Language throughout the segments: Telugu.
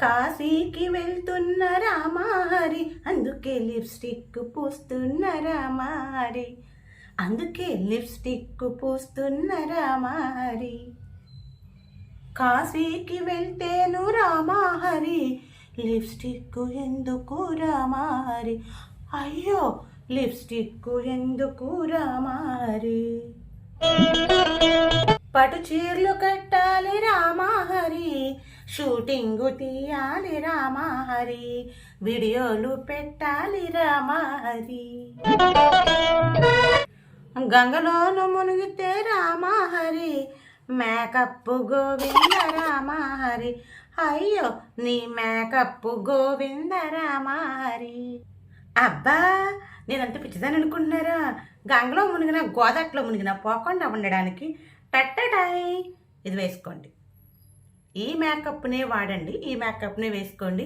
కాశీకి వెళ్తున్న రామాహరి అందుకే లిప్స్టిక్ పూస్తున్న రామాహరి అందుకే లిప్స్టిక్ పూస్తున్న రామాహరి. కాశీకి వెళ్తేను రామాహరి లిప్స్టిక్ ఎందుకు రామాహరి? అయ్యో లిప్స్టిక్ ఎందుకు రామాహరి? పటు చీరలు కట్టాలి రామహరి షూటింగు తీయాలి రామహరి వీడియోలు పెట్టాలి రామహరి. గంగలోను మునిగితే రామహరి మేకప్ గోవింద రామహరి. అయ్యో నీ మేకప్ గోవింద రామహరి. అబ్బా నేనంత పిచ్చిదాని అనుకుంటున్నారా? గంగలో మునిగిన గోదాట్లో మునిగిన పోకుండా ఉండడానికి పెట్టడాయి ఇది వేసుకోండి. ఈ మేకప్నే వాడండి ఈ మేకప్నే వేసుకోండి.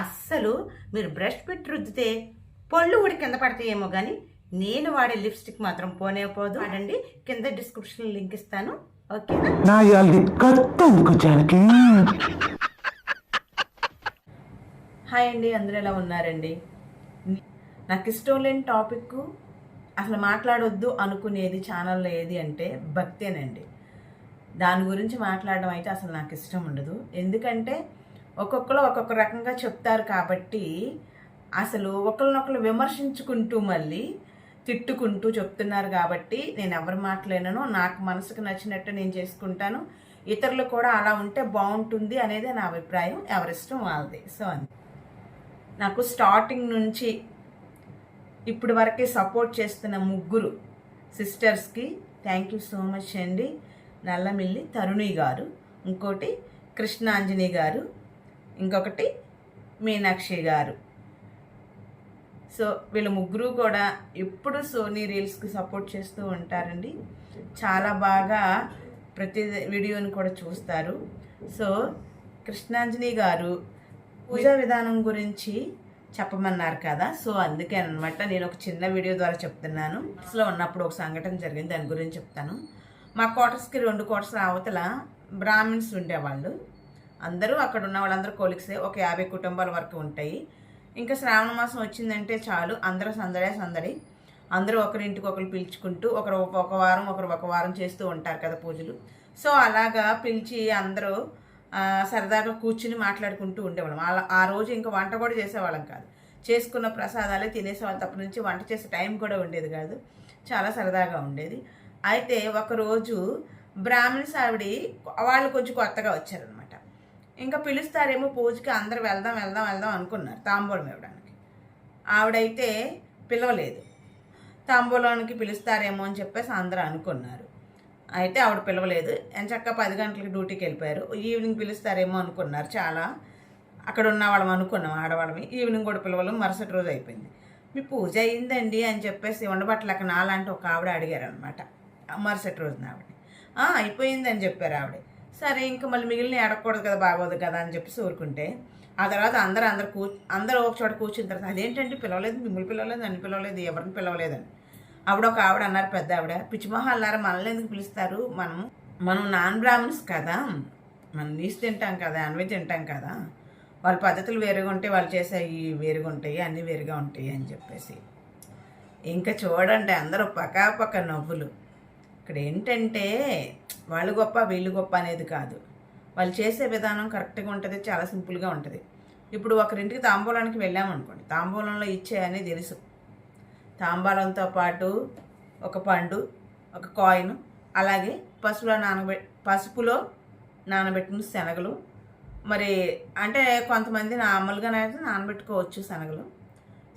అస్సలు మీరు బ్రష్ పెట్టి రుద్దితే పళ్ళు ఊడి కింద పడతాయేమో కానీ నేను వాడే లిప్స్టిక్ మాత్రం పోనే పోదు. వాడండి కింద డిస్క్రిప్షన్ లింక్ ఇస్తాను. ఓకేనా? జానకి హాయ్ అండి అందరూ ఎలా ఉన్నారండి? నాకు ఇష్టం లేని టాపిక్ అసలు మాట్లాడొద్దు అనుకునేది ఛానల్లో ఏది అంటే భక్తేనండి. దాని గురించి మాట్లాడడం అయితే అసలు నాకు ఇష్టం ఉండదు. ఎందుకంటే ఒక్కొక్కరు ఒక్కొక్క రకంగా చెప్తారు కాబట్టి అసలు ఒకరినొకరు విమర్శించుకుంటూ మళ్ళీ తిట్టుకుంటూ చెప్తున్నారు కాబట్టి నేను ఎవరి మాట్లాడినో నాకు మనసుకు నచ్చినట్టు నేను చేసుకుంటాను. ఇతరులు కూడా అలా ఉంటే బాగుంటుంది అనేది నా అభిప్రాయం ఎవరిష్టం వాళ్ళది. సో అని నాకు స్టార్టింగ్ నుంచి ఇప్పుడు వరకే సపోర్ట్ చేస్తున్న ముగ్గురు సిస్టర్స్కి థ్యాంక్ యూ సో మచ్ అండి. నల్లమిల్లి తరుణి గారు ఇంకోటి కృష్ణాంజని గారు ఇంకొకటి మీనాక్షి గారు. సో వీళ్ళ ముగ్గురు కూడా ఎప్పుడు సోనీ రీల్స్కి సపోర్ట్ చేస్తూ ఉంటారండి. చాలా బాగా ప్రతి వీడియోని కూడా చూస్తారు. సో కృష్ణాంజని గారు పూజా విధానం గురించి చెప్పమన్నారు కదా. సో అందుకే అనమాట నేను ఒక చిన్న వీడియో ద్వారా చెప్తున్నాను. అసలు ఉన్నప్పుడు ఒక సంఘటన జరిగింది దాని గురించి చెప్తాను. మా క్వార్టర్స్కి రెండు క్వార్టర్స్ అవతల బ్రాహ్మిన్స్ ఉండేవాళ్ళు. అందరూ అక్కడ ఉన్న వాళ్ళందరూ కొలిక్సే ఒక యాభై కుటుంబాల వరకు ఉంటాయి. ఇంకా శ్రావణ మాసం వచ్చిందంటే చాలు అందరూ సందడే సందడి. అందరూ ఒకరింటికి ఒకరు పిలుచుకుంటూ ఒకరు ఒక వారం ఒకరు ఒక వారం చేస్తూ ఉంటారు కదా పూజలు. సో అలాగా పిలిచి అందరూ సరదాగా కూర్చుని మాట్లాడుకుంటూ ఉండేవాళ్ళం. అలా ఆ రోజు ఇంకా వంట కూడా చేసేవాళ్ళం కాదు. చేసుకున్న ప్రసాదాలే తినేసేవాళ్ళం. తప్పటి నుంచి వంట చేసే టైం కూడా ఉండేది కాదు. చాలా సరదాగా ఉండేది. అయితే ఒకరోజు బ్రాహ్మణ్స్ ఆవిడ వాళ్ళు కొంచెం కొత్తగా వచ్చారనమాట ఇంకా పిలుస్తారేమో పూజకి అందరు వెళ్దాం వెళ్దాం వెళ్దాం అనుకున్నారు తాంబూలం ఇవ్వడానికి. ఆవిడైతే పిలవలేదు. తాంబూలానికి పిలుస్తారేమో అని చెప్పేసి అందరూ అనుకున్నారు. అయితే ఆవిడ పిలవలేదు. ఎంచక్క పది గంటలకి డ్యూటీకి వెళ్ళిపోయారు. ఈవినింగ్ పిలుస్తారేమో అనుకున్నారు చాలా. అక్కడ ఉన్న వాళ్ళం అనుకున్నాం ఆడవాళ్ళమి. ఈవినింగ్ కూడా పిలవలం మరుసటి రోజు అయిపోయింది. మీ పూజ అయిందండి అని చెప్పేసి ఉండబట్టలు అక్కడ నాలాంటి ఒక ఆవిడ అడిగారు అనమాట మరుసటి రోజున ఆవిడ అయిపోయిందని చెప్పారు ఆవిడ. సరే ఇంకా మళ్ళీ మిగిలిన అడగకూడదు కదా బాగోదు కదా అని చెప్పి ఊరుకుంటే ఆ తర్వాత అందరూ అందరు కూ అందరూ ఒక చోట కూర్చున్న తర్వాత అదేంటంటే పిలవలేదు మిమ్మల్ని పిలవలేదు నన్ను పిలవలేదు ఎవరిని పిలవలేదని. ఆవిడ ఒక ఆవిడ అన్నారు పెద్ద ఆవిడ పిచ్చిమహాలారా మనల్ని ఎందుకు పిలుస్తారు? మనం మనం నాన్ బ్రాహ్మణ్స్ కదా. మనం నీస్ తింటాం కదా అన్వి తింటాం కదా. వాళ్ళ పద్ధతులు వేరుగా ఉంటాయి వాళ్ళు చేసేవి వేరుగా ఉంటాయి అన్నీ వేరుగా ఉంటాయి అని చెప్పేసి. ఇంకా చూడండి అందరూ పక్క నవ్వులు. ఇక్కడ ఏంటంటే వాళ్ళు గొప్ప వీళ్ళు గొప్ప అనేది కాదు. వాళ్ళు చేసే విధానం కరెక్ట్గా ఉంటుంది చాలా సింపుల్గా ఉంటుంది. ఇప్పుడు ఒకరింటికి తాంబూలానికి వెళ్ళామనుకోండి తాంబూలంలో ఇచ్చేయని తెలుసు. తాంబూలంతో పాటు ఒక పండు ఒక కాయిన్ అలాగే పసుపులో నానబె పసుపులో నానబెట్టిన శనగలు. మరి అంటే కొంతమంది మామూలుగానైతే నానబెట్టుకోవచ్చు శనగలు.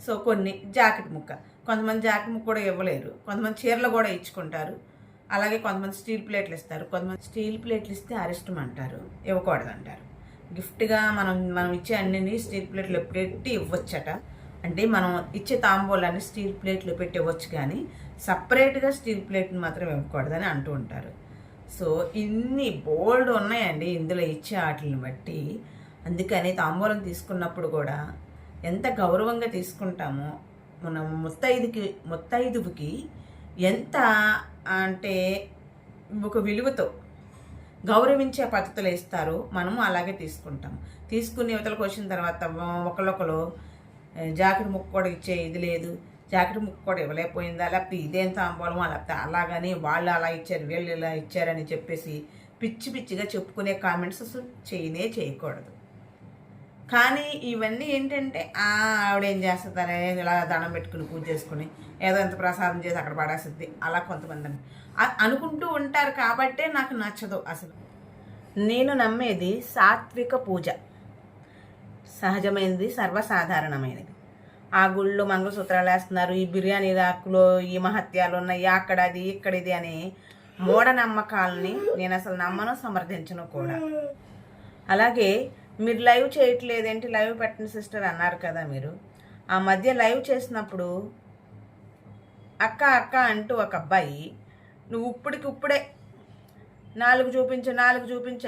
సో కొన్ని జాకెట్ ముక్క. కొంతమంది జాకెట్ ముక్క కూడా ఇవ్వలేరు. కొంతమంది చీరలు కూడా ఇచ్చుకుంటారు. అలాగే కొంతమంది స్టీల్ ప్లేట్లు ఇస్తారు. కొంతమంది స్టీల్ ప్లేట్లు ఇస్తే అరిష్టం అంటారు ఇవ్వకూడదు అంటారు గిఫ్ట్గా మనం మనం ఇచ్చే అన్ని స్టీల్ ప్లేట్లు పెట్టి ఇవ్వచ్చట. అంటే మనం ఇచ్చే తాంబూలాన్ని స్టీల్ ప్లేట్లు పెట్టి ఇవ్వచ్చు కానీ సపరేట్గా స్టీల్ ప్లేట్ని మాత్రం ఇవ్వకూడదని అంటూ ఉంటారు. సో ఇన్ని బోల్డ్ ఉన్నాయండి ఇందులో ఇచ్చే ఆటలను బట్టి. అందుకని తాంబూలం తీసుకున్నప్పుడు కూడా ఎంత గౌరవంగా తీసుకుంటామో మనం ముత్తైదుకి ముత్తైదువుకి ఎంత అంటే ఒక విలువతో గౌరవించే పద్ధతులు ఇస్తారు మనము అలాగే తీసుకుంటాం. తీసుకుని యువతలకు వచ్చిన తర్వాత ఒకళ్ళొకరు జాకెట్ ముక్క కూడా ఇచ్చే ఇది లేదు. జాకెట్ ముక్క కూడా ఇవ్వలేకపోయిందా? లేకపోతే ఇదేం తాంబూలమా? లేకపోతే అలాగని వాళ్ళు అలా ఇచ్చారు వీళ్ళు ఇలా ఇచ్చారని చెప్పేసి పిచ్చి పిచ్చిగా చెప్పుకునే కామెంట్స్ అసలు చేయనే చేయకూడదు. కానీ ఇవన్నీ ఏంటంటే "ఆ, ఆవిడేం చేస్తుందనే ఇలా దండం పెట్టుకుని పూజ చేసుకుని ఏదో ఎంత ప్రసాదం చేసి అక్కడ పడేస్తుంది. అలా కొంతమంది అనుకుంటూ ఉంటారు కాబట్టే నాకు నచ్చదు అసలు. నేను నమ్మేది సాత్విక పూజ. సహజమైనది సర్వసాధారణమైనది. ఆ గుళ్ళు మంగళసూత్రాలు వేస్తున్నారు ఈ బిర్యానీ రాకులో ఈ మహత్యాలు ఉన్నాయి అక్కడ అది ఇక్కడ ఇది అని మూఢనమ్మకాలని నేను అసలు నమ్మను సమర్థించను కూడా. అలాగే మీరు లైవ్ చేయట్లేదేంటి లైవ్ పెట్టిన సిస్టర్ అన్నారు కదా మీరు. ఆ మధ్య లైవ్ చేసినప్పుడు అక్క అక్క అంటూ ఒక అబ్బాయి నువ్వు ఇప్పటికి ఇప్పుడే నాలుగు చూపించు నాలుగు చూపించు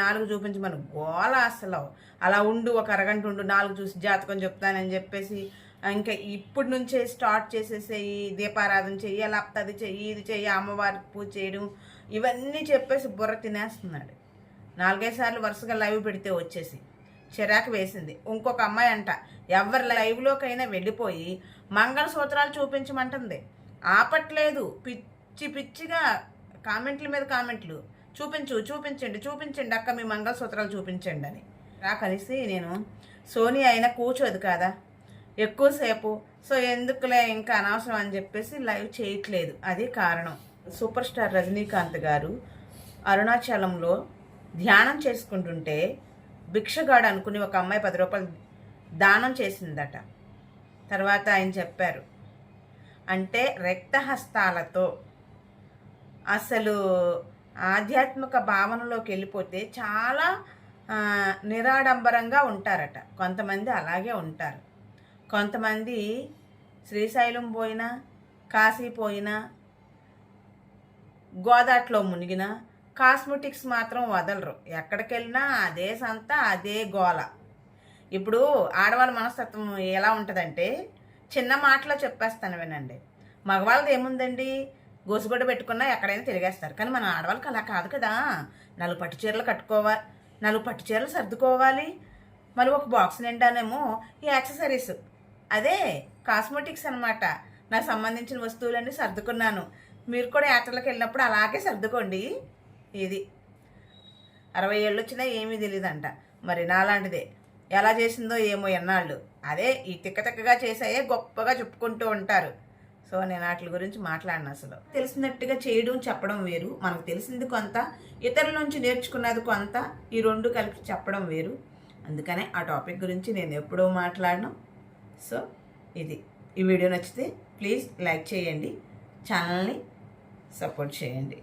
నాలుగు చూపించు మన గోళ అసలు. అలా ఉండు ఒక అరగంట ఉండు నాలుగు చూసి జాతకం చెప్తానని చెప్పేసి ఇంకా ఇప్పటి నుంచే స్టార్ట్ చేసేసేయి దీపారాధన చెయ్యి అలా అది చెయ్యి ఇది చెయ్యి అమ్మవారికి పూజ చేయడం ఇవన్నీ చెప్పేసి బుర్ర తినేస్తున్నాడు. నాలుగైదు సార్లు వరుసగా లైవ్ పెడితే వచ్చేసి చిరాకు వేసింది. ఇంకొక అమ్మాయి అంట ఎవరి లైవ్లోకైనా వెళ్ళిపోయి మంగళసూత్రాలు చూపించమంటుంది. ఆపట్లేదు. పిచ్చి పిచ్చిగా కామెంట్ల మీద కామెంట్లు. చూపించు చూపించండి చూపించండి అక్క మీ మంగళసూత్రాలు చూపించండి అని. కలిసి నేను సోనీ అయినా కూర్చోదు కదా? ఎక్కువసేపు సో ఎందుకులే ఇంకా అనవసరం అని చెప్పేసి లైవ్ చేయట్లేదు. అది కారణం. సూపర్ స్టార్ రజనీకాంత్ గారు అరుణాచలంలో ధ్యానం చేసుకుంటుంటే భిక్షగాడు అనుకుని ఒక అమ్మాయి పది రూపాయలు దానం చేసిందట. తర్వాత ఆయన చెప్పారు అంటే రక్తహస్తాలతో అసలు ఆధ్యాత్మిక భావనలోకి వెళ్ళిపోతే చాలా నిరాడంబరంగా ఉంటారట. కొంతమంది అలాగే ఉంటారు. కొంతమంది శ్రీశైలం పోయినా కాశీ పోయినా గోదాట్లో మునిగినా కాస్మెటిక్స్ మాత్రం వదలరు. ఎక్కడికి వెళ్ళినా అదే సంత అదే గోల. ఇప్పుడు ఆడవాళ్ళ మనస్తత్వం ఎలా ఉంటుందంటే చిన్న మాటలో చెప్పేస్తాను వినండి. మగవాళ్ళది ఏముందండి? గోసుగొడ్డ పెట్టుకున్నా ఎక్కడైనా తిరిగేస్తారు. కానీ మన ఆడవాళ్ళకి అలా కాదు కదా. నాలుగు పట్టు చీరలు కట్టుకోవాలి నాలుగు పట్టు చీరలు సర్దుకోవాలి. మళ్ళీ ఒక బాక్స్ నిండానేమో ఈ యాక్సెసరీస్. అదే కాస్మెటిక్స్ అనమాట నాకు సంబంధించిన వస్తువులన్నీ సర్దుకున్నాను. మీరు కూడా యాత్రలకు వెళ్ళినప్పుడు అలాగే సర్దుకోండి. ఇది. అరవై ఏళ్ళు వచ్చినా ఏమీ తెలియదంట మరి నాలాంటిదే. ఎలా చేసిందో ఏమో ఎన్నాళ్ళు. అదే ఈ తిక్కతిక్కగా చేసాయే గొప్పగా చెప్పుకుంటూ ఉంటారు. సో నేను వాటి గురించి మాట్లాడిన అసలు. తెలిసినట్టుగా చేయడం చెప్పడం వేరు. మనకు తెలిసింది కొంత ఇతరుల నుంచి నేర్చుకున్నది కొంత ఈ రెండు కలిపి చెప్పడం వేరు. అందుకనే ఆ టాపిక్ గురించి నేను ఎప్పుడూ మాట్లాడను. సో ఇది. ఈ వీడియో నచ్చితే ప్లీజ్ లైక్ చేయండి. ఛానల్ని సపోర్ట్ చేయండి.